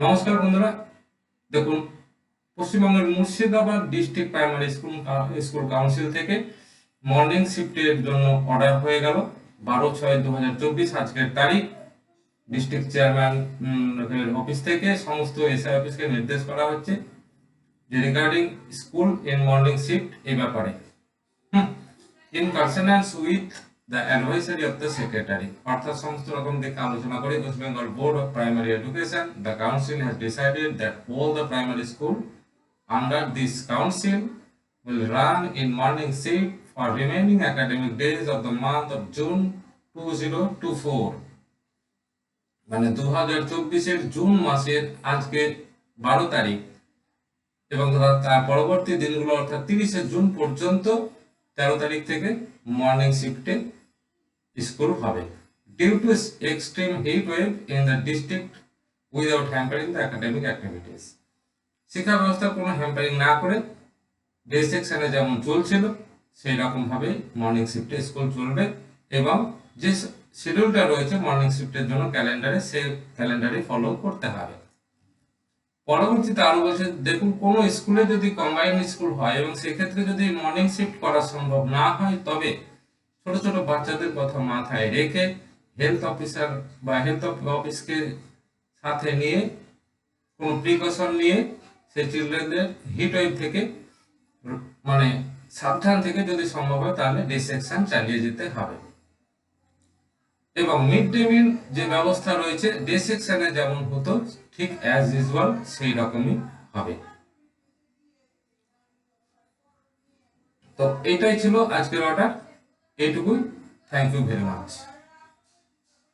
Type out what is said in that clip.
নমস্কার বন্ধুরা। দেখুন, পশ্চিমবঙ্গের Murshidabad district primary school school council থেকে মর্নিং শিফটের জন্য অর্ডার হয়ে গেল বারো ছয় দু হাজার চব্বিশ, আজকের তারিখ। ডিস্ট্রিক্ট চেয়ারম্যান অফিস থেকে সমস্ত এসআই অফিসকে নির্দেশ করা হচ্ছে যে regarding school in morning shift এই ব্যাপারে। In consonance with the advisory of the secretary অর্থাৎ সমস্ত রকম দিকে আলোচনা করে West Bengal board of primary education the council has decided that the primary school under this council will run in for remaining academic days of the month of June 2024 মানে June মাসের আজকে বারো তারিখ এবং তার- পরবর্তী দিনগুলো অর্থাৎ তিরিশে জুন পর্যন্ত তেরো তারিখ থেকে মর্নিং শিফটে স্কুল হবে due to extreme heat wave in the district without hampering the academic activities শিক্ষা ব্যবস্থা কোনো হ্যাম্পারিং না করে ডে সেকশনে যেমন চলছিল সেই রকম ভাবে মর্নিং শিফটে স্কুল চলবে এবং যে শিডিউলটা রয়েছে মর্নিং শিফটের জন্য ক্যালেন্ডারে সেই ক্যালেন্ডারে ফলো করতে হবে। পরবর্তীতে আরও বলছে, দেখুন, কোন স্কুলে যদি কম্বাইন্ড স্কুল হয় এবং সেক্ষেত্রে যদি মর্নিং শিফট করা সম্ভব না হয়, তবে ছোট ছোট বাচ্চাদের কথা মাথায় রেখে হেলথ অফিসার বা হেলথ অফিসকে সাথে নিয়ে কোনো প্রিকশন নিয়ে সেই চিলড্রেনদের হিট ওয়েভ থেকে মানে সাবধান থেকে যদি সম্ভব হয় তাহলে ডে সেকশন চালিয়ে যেতে হবে। এবং মিড ডে মিল যে ব্যবস্থা রয়েছে ডে সেকশনে যেমন হতো, ঠিক অ্যাজ ইউজুয়াল সেই রকমই হবে। তো এটাই ছিল আজকের অর্ডার এইটুকুই থ্যাংক ইউ ভেরি মাচ